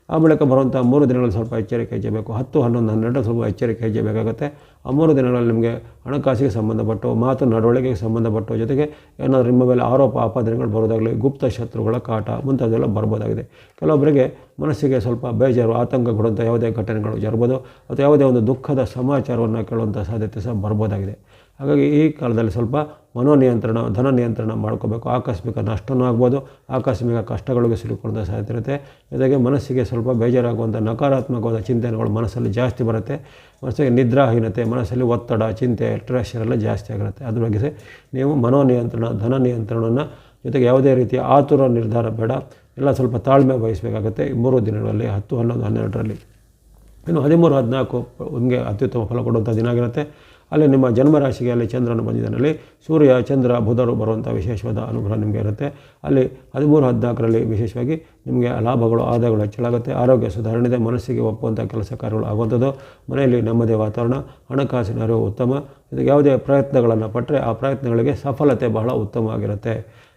ಆ ಬಳಿಕ ಬರುವಂಥ ಮೂರು ದಿನಗಳಲ್ಲಿ ಸ್ವಲ್ಪ ಎಚ್ಚರಿಕೆ ಹೆಜ್ಜೆಬೇಕು ಹತ್ತು, ಹನ್ನೊಂದು ಹನ್ನೆರಡು ಸ್ವಲ್ಪ ಎಚ್ಚರಿಕೆ ಹೆಜ್ಜೆ ಬೇಕಾಗುತ್ತೆ ಆ ಮೂರು ದಿನಗಳಲ್ಲಿ ನಿಮಗೆ ಹಣಕಾಸಿಗೆ ಸಂಬಂಧಪಟ್ಟು, ಮಾತು ನಡವಳಿಕೆಗೆ ಸಂಬಂಧಪಟ್ಟು ಜೊತೆಗೆ ಏನಾದರೂ ನಿಮ್ಮ ಮೇಲೆ ಆರೋಪ, ಆಪಾದನೆಗಳು ಬರೋದಾಗಲಿ ಗುಪ್ತ ಶತ್ರುಗಳ ಕಾಟ ಮುಂತಾದೆಲ್ಲ ಬರ್ಬೋದಾಗಿದೆ. ಕೆಲವೊಬ್ಬರಿಗೆ ಮನಸ್ಸಿಗೆ ಸ್ವಲ್ಪ ಬೇಜಾರು ಆತಂಕ ಕೊಡುವಂಥ ಯಾವುದೇ ಘಟನೆಗಳು ಜರ್ಬೋದು ಅಥವಾ ಯಾವುದೇ ಒಂದು ದುಃಖದ ಸಮಾಚಾರವನ್ನು ಕೇಳುವಂಥ ಸಾಧ್ಯತೆ ಸಹ ಬರ್ಬೋದಾಗಿದೆ. ಹಾಗಾಗಿ ಈ ಕಾಲದಲ್ಲಿ ಸ್ವಲ್ಪ ಮನೋನಿಯಂತ್ರಣ ಧನ ನಿಯಂತ್ರಣ ಮಾಡ್ಕೋಬೇಕು. ಆಕಸ್ಮಿಕ ನಷ್ಟವೂ ಆಗ್ಬೋದು. ಆಕಸ್ಮಿಕ ಕಷ್ಟಗಳಿಗೆ ಸಿಲುಕೊಳ್ಳುವಂಥ ಸಾಧ್ಯತೆ ಇರುತ್ತೆ. ಜೊತೆಗೆ ಮನಸ್ಸಿಗೆ ಸ್ವಲ್ಪ ಬೇಜಾರಾಗುವಂಥ ನಕಾರಾತ್ಮಕವಾದ ಚಿಂತನೆಗಳು ಮನಸ್ಸಲ್ಲಿ ಜಾಸ್ತಿ ಬರುತ್ತೆ. ಮನಸ್ಸಿಗೆ ನಿದ್ರಾಹೀನತೆ, ಮನಸ್ಸಲ್ಲಿ ಒತ್ತಡ, ಚಿಂತೆ ಪ್ರೆಷರ್ ಎಲ್ಲ ಜಾಸ್ತಿ ಆಗಿರುತ್ತೆ. ಅದ್ರ ಬಗ್ಗೆ ನೀವು ಮನೋನಿಯಂತ್ರಣ ಧನ ನಿಯಂತ್ರಣವನ್ನು ಜೊತೆಗೆ ಯಾವುದೇ ರೀತಿಯ ಆತುರ ನಿರ್ಧಾರ ಬೇಡ. ಎಲ್ಲ ಸ್ವಲ್ಪ ತಾಳ್ಮೆ ವಹಿಸಬೇಕಾಗುತ್ತೆ. ಮೂರು ದಿನಗಳಲ್ಲಿ, ಹತ್ತು, ಹನ್ನೊಂದು, ಹನ್ನೆರಡರಲ್ಲಿ. ಇನ್ನು ಹದಿಮೂರು, ಹದಿನಾಲ್ಕು ನಿಮಗೆ ಅತ್ಯುತ್ತಮ ಫಲ ಕೊಡುವಂಥ ದಿನ ಆಗಿರುತ್ತೆ. ಅಲ್ಲಿ ನಿಮ್ಮ ಜನ್ಮರಾಶಿಗೆ ಅಲ್ಲಿ ಚಂದ್ರನು ಬಂದಿದ್ದಾನಲ್ಲಿ ಸೂರ್ಯ, ಚಂದ್ರ, ಬುಧರು ಬರುವಂಥ ವಿಶೇಷವಾದ ಅನುಗ್ರಹ ನಿಮಗೆ ಇರುತ್ತೆ. ಅಲ್ಲಿ ಹದಿಮೂರು, ಹದಿನಾಲ್ಕರಲ್ಲಿ ವಿಶೇಷವಾಗಿ ನಿಮಗೆ ಲಾಭಗಳು, ಆದಾಯಗಳು ಹೆಚ್ಚಳಾಗುತ್ತೆ. ಆರೋಗ್ಯ ಸುಧಾರಣೆ ಇದೆ, ಮನಸ್ಸಿಗೆ ಒಪ್ಪುವಂಥ ಕೆಲಸ ಕಾರ್ಯಗಳು ಆಗುವಂಥದ್ದು. ಮನೆಯಲ್ಲಿ ನಮ್ಮದೇ ವಾತಾವರಣ, ಹಣಕಾಸಿನ ಅರಿವು ಉತ್ತಮ. ಇದಕ್ಕೆ ಯಾವುದೇ ಪ್ರಯತ್ನಗಳನ್ನು ಪಟ್ಟರೆ ಆ ಪ್ರಯತ್ನಗಳಿಗೆ ಸಫಲತೆ ಬಹಳ ಉತ್ತಮವಾಗಿರುತ್ತೆ.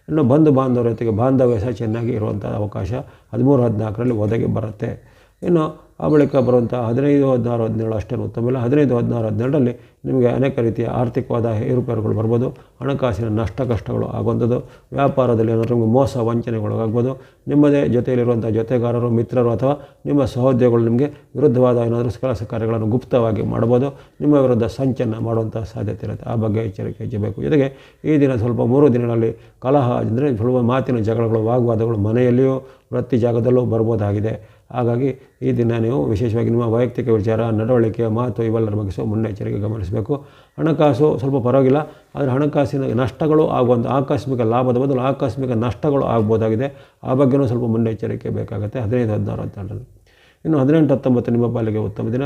ಇನ್ನು ಬಂಧು ಬಾಂಧವರ ಜೊತೆಗೆ ಬಾಂಧವ್ಯ ಸಹ ಚೆನ್ನಾಗಿ ಇರುವಂಥ ಅವಕಾಶ ಹದಿಮೂರು, ಹದಿನಾಲ್ಕರಲ್ಲಿ ಒದಗಿ ಬರುತ್ತೆ. ಇನ್ನು ಆ ಬಳಿಕ ಬರುವಂಥ ಹದಿನೈದು, ಹದಿನಾರು, ಹದಿನೇಳು ಅಷ್ಟೇನು ಉತ್ತಮ ಹದಿನೈದು, ಹದಿನಾರು ಹದಿನೆರಡರಲ್ಲಿ ನಿಮಗೆ ಅನೇಕ ರೀತಿಯ ಆರ್ಥಿಕವಾದ ಏರುಪೇರುಗಳು ಬರ್ಬೋದು. ಹಣಕಾಸಿನ ನಷ್ಟ ಕಷ್ಟಗಳು ಆಗುವಂಥದ್ದು. ವ್ಯಾಪಾರದಲ್ಲಿ ಏನಾದರೂ ನಿಮಗೆ ಮೋಸ, ವಂಚನೆಗೊಳಗಾಗ್ಬೋದು. ನಿಮ್ಮದೇ ಜೊತೆಯಲ್ಲಿರುವಂಥ ಜೊತೆಗಾರರು, ಮಿತ್ರರು ಅಥವಾ ನಿಮ್ಮ ಸಹೋದ್ಯೋಗಗಳು ನಿಮಗೆ ವಿರುದ್ಧವಾದ ಏನಾದರೂ ಕೆಲಸ ಕಾರ್ಯಗಳನ್ನು ಗುಪ್ತವಾಗಿ ಮಾಡ್ಬೋದು. ನಿಮ್ಮ ವಿರುದ್ಧ ಸಂಚನ್ನು ಮಾಡುವಂಥ ಸಾಧ್ಯತೆ ಇರುತ್ತೆ. ಆ ಬಗ್ಗೆ ಎಚ್ಚರಿಕೆ ಹೆಚ್ಚಬೇಕು ಜೊತೆಗೆ ಈ ದಿನ ಸ್ವಲ್ಪ ಮೂರು ದಿನಗಳಲ್ಲಿ ಕಲಹ ಅಂದರೆ ಸ್ವಲ್ಪ ಮಾತಿನ ಜಗಳಗಳು, ವಾಗ್ವಾದಗಳು ಮನೆಯಲ್ಲಿಯೂ ವೃತ್ತಿ ಜಾಗದಲ್ಲೂ ಬರ್ಬೋದಾಗಿದೆ. ಹಾಗಾಗಿ ಈ ದಿನ ನೀವು ವಿಶೇಷವಾಗಿ ನಿಮ್ಮ ವೈಯಕ್ತಿಕ ವಿಚಾರ, ನಡವಳಿಕೆ ಮಾತು ಇವೆಲ್ಲರ ಬಗ್ಗೆ ಮುನ್ನೆಚ್ಚರಿಕೆ ಗಮನಿಸಬೇಕು. ಹಣಕಾಸು ಸ್ವಲ್ಪ ಪರವಾಗಿಲ್ಲ, ಆದರೆ ಹಣಕಾಸಿನ ನಷ್ಟಗಳು ಆಗುವಂಥ ಆಕಸ್ಮಿಕ ಲಾಭದ ಬದಲು ಆಕಸ್ಮಿಕ ನಷ್ಟಗಳು ಆಗ್ಬೋದಾಗಿದೆ. ಆ ಬಗ್ಗೆಯೂ ಸ್ವಲ್ಪ ಮುನ್ನೆಚ್ಚರಿಕೆ ಬೇಕಾಗುತ್ತೆ. ಹದಿನೈದು, ಹದಿನಾರು ಹದಿನೆಂಟರಲ್ಲಿ ಇನ್ನು ಹದಿನೆಂಟು ಹತ್ತೊಂಬತ್ತು ನಿಮ್ಮ ಪಾಲಿಗೆ ಉತ್ತಮ ದಿನ.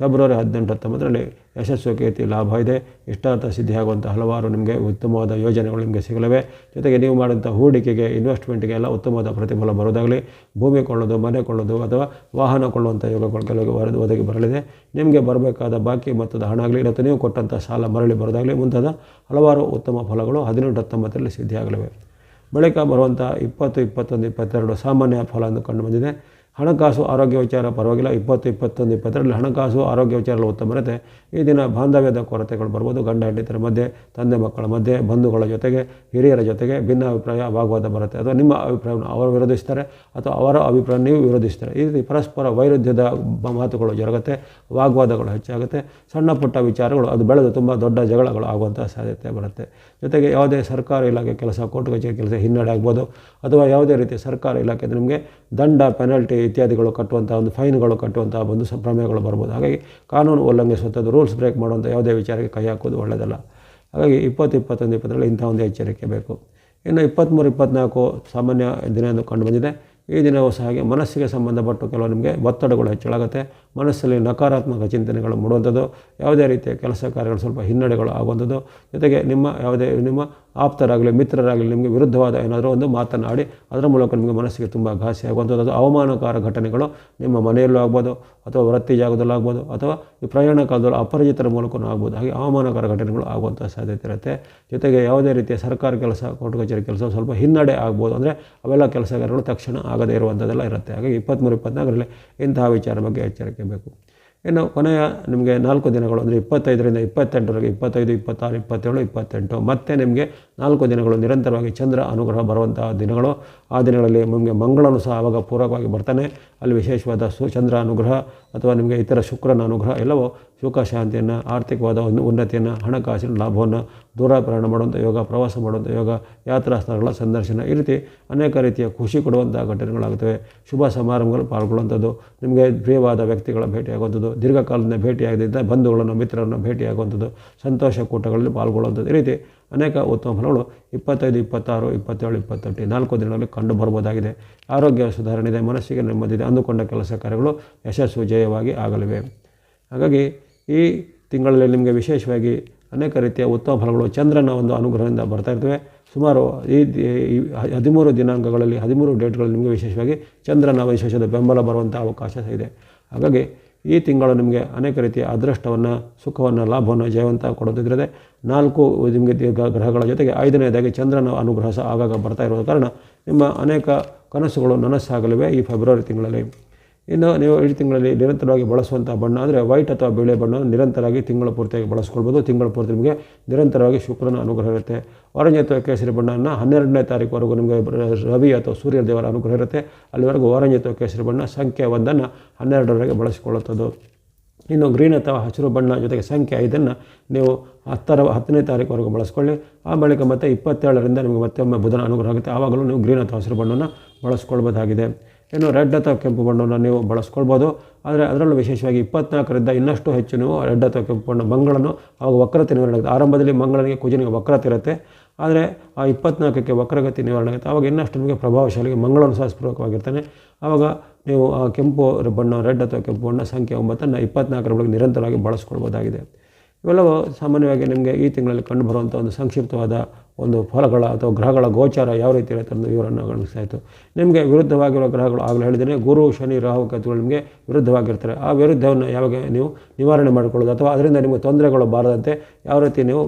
ಫೆಬ್ರವರಿ ಹದಿನೆಂಟು ಹತ್ತೊಂಬತ್ತರಲ್ಲಿ ಯಶಸ್ಸು, ಕೀರ್ತಿ, ಲಾಭ ಇದೆ. ಇಷ್ಟಾರ್ಥ ಸಿದ್ಧಿಯಾಗುವಂಥ ಹಲವಾರು ನಿಮಗೆ ಉತ್ತಮವಾದ ಯೋಜನೆಗಳು ನಿಮಗೆ ಸಿಗಲಿವೆ. ಜೊತೆಗೆ ನೀವು ಮಾಡುವಂಥ ಹೂಡಿಕೆಗೆ ಇನ್ವೆಸ್ಟ್ಮೆಂಟ್ಗೆ ಎಲ್ಲ ಉತ್ತಮವಾದ ಪ್ರತಿಫಲ ಬರೋದಾಗಲಿ ಭೂಮಿ ಕೊಳ್ಳೋದು, ಮನೆ ಕೊಳ್ಳೋದು ಅಥವಾ ವಾಹನ ಕೊಳ್ಳುವಂಥ ಯೋಗಗಳು ಕೆಲವು ಒದಗಿ ಬರಲಿದೆ. ನಿಮಗೆ ಬರಬೇಕಾದ ಬಾಕಿ ಮೊತ್ತದ ಹಣ ಆಗಲಿ ಅಥವಾ ನೀವು ಕೊಟ್ಟಂಥ ಸಾಲ ಮರಳಿ ಬರೋದಾಗಲಿ ಮುಂತಾದ ಹಲವಾರು ಉತ್ತಮ ಫಲಗಳು ಹದಿನೆಂಟು ಹತ್ತೊಂಬತ್ತರಲ್ಲಿ ಸಿದ್ಧಿಯಾಗಲಿವೆ. ಬಳಿಕ ಬರುವಂಥ ಇಪ್ಪತ್ತು, ಇಪ್ಪತ್ತೊಂದು, ಇಪ್ಪತ್ತೆರಡು ಸಾಮಾನ್ಯ ಫಲ ಎಂದು ಕಂಡು ಬಂದಿದೆ. ಹಣಕಾಸು ಆರೋಗ್ಯ ವಿಚಾರ ಪರವಾಗಿಲ್ಲ. ಇಪ್ಪತ್ತು, ಇಪ್ಪತ್ತೊಂದು ಇಪ್ಪತ್ತರಲ್ಲಿ ಹಣಕಾಸು ಆರೋಗ್ಯ ವಿಚಾರಗಳು ಉತ್ತಮ ಇರುತ್ತೆ ಈ ದಿನ ಬಾಂಧವ್ಯದ ಕೊರತೆಗಳು ಬರ್ಬೋದು. ಗಂಡ, ಹೆಂಡತಿಯರ ಮಧ್ಯೆ, ತಂದೆ, ಮಕ್ಕಳ ಮಧ್ಯೆ, ಬಂಧುಗಳ ಜೊತೆಗೆ, ಹಿರಿಯರ ಜೊತೆಗೆ ಭಿನ್ನ ಅಭಿಪ್ರಾಯ ವಾಗ್ವಾದ ಬರುತ್ತೆ. ಅಥವಾ ನಿಮ್ಮ ಅಭಿಪ್ರಾಯವನ್ನು ಅವರು ವಿರೋಧಿಸ್ತಾರೆ ಅಥವಾ ಅವರ ಅಭಿಪ್ರಾಯ ನೀವು ವಿರೋಧಿಸ್ತಾರೆ? ಈ ರೀತಿ ಪರಸ್ಪರ ವೈರುಧ್ಯದ ಮಾತುಗಳು ಜರುಗುತ್ತೆ, ವಾಗ್ವಾದಗಳು ಹೆಚ್ಚಾಗುತ್ತೆ. ಸಣ್ಣ ಪುಟ್ಟ ವಿಚಾರಗಳು, ಅದು ಬೆಳೆದು ತುಂಬ ದೊಡ್ಡ ಜಗಳಗಳು ಆಗುವಂಥ ಸಾಧ್ಯತೆ ಬರುತ್ತೆ. ಜೊತೆಗೆ ಯಾವುದೇ ಸರ್ಕಾರಿ ಇಲಾಖೆ ಕೆಲಸ, ಕೋರ್ಟ್ ಕಚೇರಿ ಕೆಲಸ ಹಿನ್ನಡೆ ಆಗ್ಬೋದು, ಅಥವಾ ಯಾವುದೇ ರೀತಿಯ ಸರ್ಕಾರಿ ಇಲಾಖೆ ನಿಮಗೆ ದಂಡ ಪೆನಲ್ಟಿ ಇತ್ಯಾದಿಗಳು ಕಟ್ಟುವಂಥ ಒಂದು ಫೈನ್ಗಳು ಕಟ್ಟುವಂಥ ಒಂದು ಪ್ರಮೇಯಗಳು ಬರ್ಬೋದು. ಹಾಗಾಗಿ ಕಾನೂನು ಉಲ್ಲಂಘಿಸುವಂಥದ್ದು ರೂಲ್ಸ್ ಬ್ರೇಕ್ ಮಾಡುವಂಥ ಯಾವುದೇ ವಿಚಾರಕ್ಕೆ ಕೈ ಹಾಕೋದು ಒಳ್ಳೆಯದಲ್ಲ ಹಾಗಾಗಿ ಇಪ್ಪತ್ತು ಇಪ್ಪತ್ತೊಂದು, ಇಪ್ಪತ್ತರಲ್ಲಿ ಇಂಥ ಒಂದು ಎಚ್ಚರಿಕೆ ಬೇಕು. ಇನ್ನು ಇಪ್ಪತ್ತ್ಮೂರು, ಇಪ್ಪತ್ತ್ನಾಲ್ಕು ಸಾಮಾನ್ಯ ದಿನ ಎಂದು ಕಂಡು ಬಂದಿದೆ. ಈ ದಿನವೂ ಸಹ ಹಾಗೆ ಮನಸ್ಸಿಗೆ ಸಂಬಂಧಪಟ್ಟು ಕೆಲವು ನಿಮಗೆ ಒತ್ತಡಗಳು ಹೆಚ್ಚಳಾಗುತ್ತೆ. ಮನಸ್ಸಲ್ಲಿ ನಕಾರಾತ್ಮಕ ಚಿಂತನೆಗಳು ಮೂಡುವಂಥದ್ದು. ಯಾವುದೇ ರೀತಿಯ ಕೆಲಸ ಕಾರ್ಯಗಳು ಸ್ವಲ್ಪ ಹಿನ್ನಡೆಗಳು ಆಗುವಂಥದ್ದು. ಜೊತೆಗೆ ನಿಮ್ಮ ಯಾವುದೇ ನಿಮ್ಮ ಆಪ್ತರಾಗಲಿ, ಮಿತ್ರರಾಗಲಿ ನಿಮಗೆ ವಿರುದ್ಧವಾದ ಏನಾದರೂ ಒಂದು ಮಾತನಾಡಿ, ಅದರ ಮೂಲಕ ನಿಮಗೆ ಮನಸ್ಸಿಗೆ ತುಂಬ ಘಾಸಿ ಆಗುವಂಥದ್ದು ಅವಮಾನಕಾರ ಘಟನೆಗಳು ನಿಮ್ಮ ಮನೆಯಲ್ಲೂ ಆಗ್ಬೋದು, ಅಥವಾ ವೃತ್ತಿ ಜಾಗದಲ್ಲೂ ಆಗ್ಬೋದು, ಅಥವಾ ಈ ಪ್ರಯಾಣ ಕಾಲದಲ್ಲಿ ಅಪರಿಚಿತರ ಮೂಲಕವೂ ಆಗ್ಬೋದು. ಹಾಗೆ ಅವಮಾನಕಾರ ಘಟನೆಗಳು ಆಗುವಂಥ ಸಾಧ್ಯತೆ ಇರುತ್ತೆ. ಜೊತೆಗೆ ಯಾವುದೇ ರೀತಿಯ ಸರ್ಕಾರ ಕೆಲಸ, ಕೋರ್ಟ್ ಕಚೇರಿ ಕೆಲಸ ಸ್ವಲ್ಪ ಹಿನ್ನಡೆ ಆಗ್ಬೋದು ಅಂದರೆ ಅವೆಲ್ಲ ಕೆಲಸಗಾರರು ತಕ್ಷಣ ಆಗದೇ ಇರುವಂಥದ್ದೆಲ್ಲ ಇರುತ್ತೆ. ಹಾಗಾಗಿ ಇಪ್ಪತ್ತ್ಮೂರು ಇಪ್ಪತ್ತ್ನಾಲ್ಕರಲ್ಲಿ ಇಂತಹ ವಿಚಾರ ಬಗ್ಗೆ ಎಚ್ಚರಿಕೆ ಬೇಕು. ಇನ್ನು ಕೊನೆಯ ನಿಮಗೆ ನಾಲ್ಕು ದಿನಗಳು ಅಂದರೆ ಇಪ್ಪತ್ತೈದರಿಂದ ಇಪ್ಪತ್ತೆಂಟರವರೆಗೆ, ಇಪ್ಪತ್ತೈದು, ಇಪ್ಪತ್ತಾರು, ಇಪ್ಪತ್ತೇಳು, ಇಪ್ಪತ್ತೆಂಟು, ಮತ್ತೆ ನಿಮಗೆ ನಾಲ್ಕು ದಿನಗಳು ನಿರಂತರವಾಗಿ ಚಂದ್ರ ಅನುಗ್ರಹ ಬರುವಂತಹ ದಿನಗಳು. ಆ ದಿನಗಳಲ್ಲಿ ನಿಮಗೆ ಮಂಗಳನು ಸಹ ಆವಾಗ ಪೂರಕವಾಗಿ ಬರ್ತಾನೆ. ಅಲ್ಲಿ ವಿಶೇಷವಾದ ಸು ಚಂದ್ರ ಅನುಗ್ರಹ ಅಥವಾ ನಿಮಗೆ ಇತರ ಶುಕ್ರನ ಅನುಗ್ರಹ ಎಲ್ಲವೂ ಸುಖ, ಶಾಂತಿಯನ್ನು, ಆರ್ಥಿಕವಾದ ಒಂದು ಉನ್ನತಿಯನ್ನು, ಹಣಕಾಸಿನ ಲಾಭವನ್ನು ದೂರ ಪ್ರಯಾಣ ಮಾಡುವಂಥ ಯೋಗ, ಪ್ರವಾಸ ಮಾಡುವಂಥ ಯೋಗ, ಯಾತ್ರಾ ಸ್ಥಳಗಳ ಸಂದರ್ಶನ ಈ ರೀತಿ ಅನೇಕ ರೀತಿಯ ಖುಷಿ ಕೊಡುವಂಥ ಘಟನೆಗಳಾಗುತ್ತವೆ. ಶುಭ ಸಮಾರಂಭಗಳು ಪಾಲ್ಗೊಳ್ಳುವಂಥದ್ದು, ನಿಮಗೆ ಪ್ರಿಯವಾದ ವ್ಯಕ್ತಿಗಳ ಭೇಟಿಯಾಗುವಂಥದ್ದು, ದೀರ್ಘಕಾಲದಿಂದ ಭೇಟಿಯಾಗದಿದ್ದ ಬಂಧುಗಳನ್ನು, ಮಿತ್ರರನ್ನು ಭೇಟಿಯಾಗುವಂಥದ್ದು, ಸಂತೋಷ ಕೂಟಗಳಲ್ಲಿ ಪಾಲ್ಗೊಳ್ಳುವಂಥದ್ದು ಈ ರೀತಿ ಅನೇಕ ಉತ್ತಮ ಫಲಗಳು ಇಪ್ಪತ್ತೈದು, ಇಪ್ಪತ್ತಾರು, ಇಪ್ಪತ್ತೇಳು, ಇಪ್ಪತ್ತೆಂಟು ನಾಲ್ಕು ದಿನಗಳಲ್ಲಿ ಕಂಡು ಬರ್ಬೋದಾಗಿದೆ ಆರೋಗ್ಯ ಸುಧಾರಣೆ ಇದೆ ಮನಸ್ಸಿಗೆ ನೆಮ್ಮದಿದೆ ಅಂದುಕೊಂಡ ಕೆಲಸ ಕಾರ್ಯಗಳು ಯಶಸ್ಸು ಜಯವಾಗಿ ಆಗಲಿವೆ. ಹಾಗಾಗಿ ಈ ತಿಂಗಳಲ್ಲಿ ನಿಮಗೆ ವಿಶೇಷವಾಗಿ ಅನೇಕ ರೀತಿಯ ಉತ್ತಮ ಫಲಗಳು ಚಂದ್ರನ ಒಂದು ಅನುಗ್ರಹದಿಂದ ಬರ್ತಾ ಇರ್ತವೆ. ಸುಮಾರು ಈ ಹದಿಮೂರು ದಿನಾಂಕಗಳಲ್ಲಿ, ಹದಿಮೂರು ಡೇಟ್ಗಳಲ್ಲಿ ನಿಮಗೆ ವಿಶೇಷವಾಗಿ ಚಂದ್ರನ ವಿಶೇಷದ ಬೆಂಬಲ ಬರುವಂಥ ಅವಕಾಶ ಇದೆ. ಹಾಗಾಗಿ ಈ ತಿಂಗಳು ನಿಮಗೆ ಅನೇಕ ರೀತಿಯ ಅದೃಷ್ಟವನ್ನು, ಸುಖವನ್ನು, ಲಾಭವನ್ನು, ಜಯವಂತ ಕೊಡೋದಿದ್ರೆ ನಾಲ್ಕು ನಿಮಗೆ ಗ್ರಹಗಳ ಜೊತೆಗೆ ಐದನೇದಾಗಿ ಚಂದ್ರನ ಅನುಗ್ರಹ ಸಹ ಆಗಾಗ ಬರ್ತಾ ಇರೋದ ಕಾರಣ ನಿಮ್ಮ ಅನೇಕ ಕನಸುಗಳು ನನಸಾಗಲಿವೆ ಈ ಫೆಬ್ರವರಿ ತಿಂಗಳಲ್ಲಿ. ಇನ್ನು ನೀವು ಈ ತಿಂಗಳಲ್ಲಿ ನಿರಂತರವಾಗಿ ಬಳಸುವಂಥ ಬಣ್ಣ ಅಂದರೆ ವೈಟ್ ಅಥವಾ ಬಿಳಿ ಬಣ್ಣವನ್ನು ನಿರಂತರವಾಗಿ ತಿಂಗಳ ಪೂರ್ತಿಯಾಗಿ ಬಳಸ್ಕೊಳ್ಬೋದು. ತಿಂಗಳ ಪೂರ್ತಿ ನಿಮಗೆ ನಿರಂತರವಾಗಿ ಶುಕ್ರನ ಅನುಗ್ರಹ ಇರುತ್ತೆ. ಆರೆಂಜ್ ಅಥವಾ ಕೇಸರಿ ಬಣ್ಣವನ್ನು ಹನ್ನೆರಡನೇ ತಾರೀಕುವರೆಗೂ ನಿಮಗೆ ರವಿ ಅಥವಾ ಸೂರ್ಯ ದೇವರ ಅನುಗ್ರಹ ಇರುತ್ತೆ. ಅಲ್ಲಿವರೆಗೂ ಆರೆಂಜ್ ಅಥವಾ ಕೇಸರಿ ಬಣ್ಣ ಸಂಖ್ಯೆ ಒಂದನ್ನು ಹನ್ನೆರಡರವರೆಗೆ ಬಳಸಿಕೊಳ್ಳುತ್ತದೆ ಇನ್ನು ಗ್ರೀನ್ ಅಥವಾ ಹಸಿರು ಬಣ್ಣ ಜೊತೆಗೆ ಸಂಖ್ಯೆ ಐದನ್ನು ನೀವು ಹತ್ತರ, ಹತ್ತನೇ ತಾರೀಕುವರೆಗೂ ಬಳಸ್ಕೊಳ್ಳಿ. ಆ ಬಳಿಕ ಮತ್ತೆ ಇಪ್ಪತ್ತೇಳರಿಂದ ನಿಮಗೆ ಮತ್ತೊಮ್ಮೆ ಬುಧನ ಅನುಗ್ರಹ ಆಗುತ್ತೆ. ಆವಾಗಲೂ ನೀವು ಗ್ರೀನ್ ಅಥವಾ ಹಸಿರು ಬಣ್ಣನ ಬಳಸ್ಕೊಳ್ಬೋದಾಗಿದೆ. ಇನ್ನು ರೆಡ್ ಅಥವಾ ಕೆಂಪು ಬಣ್ಣವನ್ನು ನೀವು ಬಳಸ್ಕೊಳ್ಬೋದು. ಆದರೆ ಅದರಲ್ಲೂ ವಿಶೇಷವಾಗಿ ಇಪ್ಪತ್ನಾಲ್ಕರಿಂದ ಇನ್ನಷ್ಟು ಹೆಚ್ಚು ನೀವು ರೆಡ್ ಅಥವಾ ಕೆಂಪು ಬಣ್ಣ ಮಂಗಳನ್ನು ಆವಾಗ ವಕ್ರತೆ ನಿವಾರಣೆ ಆರಂಭದಲ್ಲಿ ಮಂಗಳನಿಗೆ ಕುಜನಿಗೆ ವಕ್ರತೆ ಇರುತ್ತೆ. ಆದರೆ ಆ ಇಪ್ಪತ್ನಾಲ್ಕಕ್ಕೆ ವಕ್ರಗತಿ ನಿವಾರಣೆ ಆಗುತ್ತೆ. ಆವಾಗ ಇನ್ನಷ್ಟು ನಿಮಗೆ ಪ್ರಭಾವಶಾಲಿಗೆ ಮಂಗಳನ್ನು ಸಹ ಸ್ಫೂರ್ವಕವಾಗಿರ್ತಾನೆ ಆವಾಗ ನೀವು ಆ ಕೆಂಪು ಬಣ್ಣ, ರೆಡ್ ಅಥವಾ ಕೆಂಪು ಬಣ್ಣ ಸಂಖ್ಯೆ ಒಂಬತ್ತನ್ನು ಇಪ್ಪತ್ನಾಲ್ಕರ ಒಳಗೆ ನಿರಂತರವಾಗಿ ಬಳಸ್ಕೊಳ್ಬೋದಾಗಿದೆ. ಇವೆಲ್ಲವೂ ಸಾಮಾನ್ಯವಾಗಿ ನಿಮಗೆ ಈ ತಿಂಗಳಲ್ಲಿ ಕಂಡುಬರುವಂಥ ಒಂದು ಸಂಕ್ಷಿಪ್ತವಾದ ಒಂದು ಫಲಗಳ ಅಥವಾ ಗ್ರಹಗಳ ಗೋಚಾರ ಯಾವ ರೀತಿ ಇರುತ್ತೆ ಅನ್ನೋ ವಿವರವನ್ನು ಗಮನಿಸ್ತಾಯಿತ್ತು ನಿಮಗೆ ವಿರುದ್ಧವಾಗಿರೋ ಗ್ರಹಗಳು ಆಗಲೇ ಹೇಳಿದರೆ ಗುರು, ಶನಿ, ರಾಹು, ಕೇತುಗಳು ನಿಮಗೆ ವಿರುದ್ಧವಾಗಿರ್ತಾರೆ. ಆ ವಿರುದ್ಧವನ್ನು ಯಾವಾಗ ನೀವು ನಿವಾರಣೆ ಮಾಡಿಕೊಳ್ಳೋದು ಅಥವಾ ಅದರಿಂದ ನಿಮಗೆ ತೊಂದರೆಗಳು ಬಾರದಂತೆ ಯಾವ ರೀತಿ ನೀವು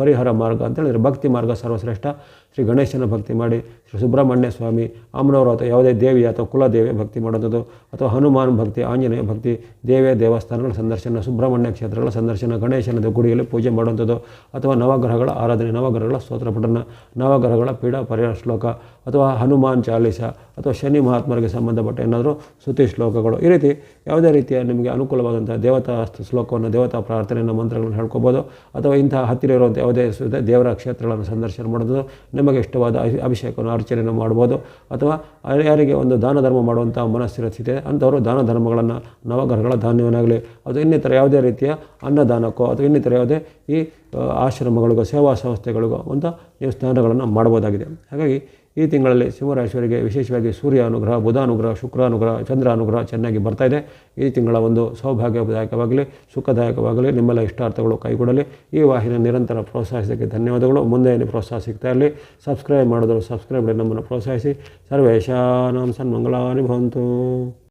ಪರಿಹಾರ ಮಾರ್ಗ ಅಂತ ಹೇಳಿದರೆ ಭಕ್ತಿ ಮಾರ್ಗ ಸರ್ವಶ್ರೇಷ್ಠ. ಶ್ರೀ ಗಣೇಶನ ಭಕ್ತಿ ಮಾಡಿ ಸುಬ್ರಹ್ಮಣ್ಯ ಸ್ವಾಮಿ, ಅಮ್ಮನವರು ಅಥವಾ ಯಾವುದೇ ದೇವಿ ಅಥವಾ ಕುಲದೇವಿ ಭಕ್ತಿ ಮಾಡೋದು ಅಥವಾ ಹನುಮಾನ್ ಭಕ್ತಿ, ಆಂಜನೇಯ ಭಕ್ತಿ, ದೇವಿಯ ದೇವಸ್ಥಾನಗಳ ಸಂದರ್ಶನ, ಸುಬ್ರಹ್ಮಣ್ಯ ಕ್ಷೇತ್ರಗಳ ಸಂದರ್ಶನ, ಗಣೇಶನದ ಗುಡಿಯಲ್ಲಿ ಪೂಜೆ ಮಾಡುವಂಥದ್ದು, ಅಥವಾ ನವಗ್ರಹಗಳ ಆರಾಧನೆ, ನವಗ್ರಹಗಳ ಸ್ತೋತ್ರ ಪಠನ ನವಗ್ರಹಗಳ ಪೀಡಾ ಪರಿಹಾರ ಶ್ಲೋಕ, ಅಥವಾ ಹನುಮಾನ್ ಚಾಲೀಸ, ಅಥವಾ ಶನಿ ಮಹಾತ್ಮರಿಗೆ ಸಂಬಂಧಪಟ್ಟ ಏನಾದರೂ ಸ್ತುತಿ ಶ್ಲೋಕಗಳು. ಈ ರೀತಿ ಯಾವುದೇ ರೀತಿಯ ನಿಮಗೆ ಅನುಕೂಲವಾದಂಥ ದೇವತಾ ಶ್ಲೋಕವನ್ನು, ದೇವತಾ ಪ್ರಾರ್ಥನೆಯನ್ನು, ಮಂತ್ರಗಳನ್ನು ಹೇಳ್ಕೊಬೋದು, ಅಥವಾ ಇಂತಹ ಹತ್ತಿರ ಇರುವಂಥ ಯಾವುದೇ ದೇವರ ಕ್ಷೇತ್ರಗಳನ್ನು ಸಂದರ್ಶನ ಮಾಡೋದು ನಿಮಗೆ ಇಷ್ಟವಾದ ಅಭಿ- ಅಭಿಷೇಕವನ್ನು ಅರ್ಚನೆಯನ್ನು ಮಾಡ್ಬೋದು ಅಥವಾ ಯಾರಿಗೆ ಒಂದು ದಾನ ಧರ್ಮ ಮಾಡುವಂಥ ಮನಸ್ಥಿರಸ್ಥಿತಿ ಅಂಥವರು ದಾನ ಧರ್ಮಗಳನ್ನು ನವಗ್ರಹಗಳ ಧಾನ್ಯವನ್ನಾಗಲಿ ಅದು ಇನ್ನಿತರ ಯಾವುದೇ ರೀತಿಯ ಅನ್ನದಾನಕ್ಕೋ ಅಥವಾ ಇನ್ನಿತರ ಯಾವುದೇ ಈ ಆಶ್ರಮಗಳಿಗೋ, ಸೇವಾ ಸಂಸ್ಥೆಗಳಿಗೋ ಅಂತ ನೀವು ಸ್ನಾನಗಳನ್ನು ಮಾಡ್ಬೋದಾಗಿದೆ ಹಾಗಾಗಿ ಈ ತಿಂಗಳಲ್ಲಿ ಸಿಂಹರಾಶಿಯವರಿಗೆ ವಿಶೇಷವಾಗಿ ಸೂರ್ಯ ಅನುಗ್ರಹ ಬುಧ ಅನುಗ್ರಹ ಶುಕ್ರ ಅನುಗ್ರಹ ಚಂದ್ರ ಅನುಗ್ರಹ ಚೆನ್ನಾಗಿ ಬರ್ತಾ ಇದೆ. ಈ ತಿಂಗಳ ಒಂದು ಸೌಭಾಗ್ಯದಾಯಕವಾಗಲಿ, ಸುಖದಾಯಕವಾಗಲಿ, ನಿಮ್ಮೆಲ್ಲ ಇಷ್ಟಾರ್ಥಗಳು ಕೈಗೊಡಲಿ. ಈ ವಾಹಿನಿ ನಿರಂತರ ಪ್ರೋತ್ಸಾಹಿಸೋಕ್ಕೆ ಧನ್ಯವಾದಗಳು. ಮುಂದೆ ಪ್ರೋತ್ಸಾಹ ಸಿಗ್ತಾ ಇರಲಿ, ಸಬ್ಸ್ಕ್ರೈಬ್ ಮಾಡಿದ್ರು ಸಬ್ಸ್ಕ್ರೈಬ್ ಮಾಡಿ ನಮ್ಮನ್ನು ಪ್ರೋತ್ಸಾಹಿಸಿ. ಸರ್ವೇಶಾನಾಂ ಸನ್ಮಂಗಲಾನಿ ಭವಂತು.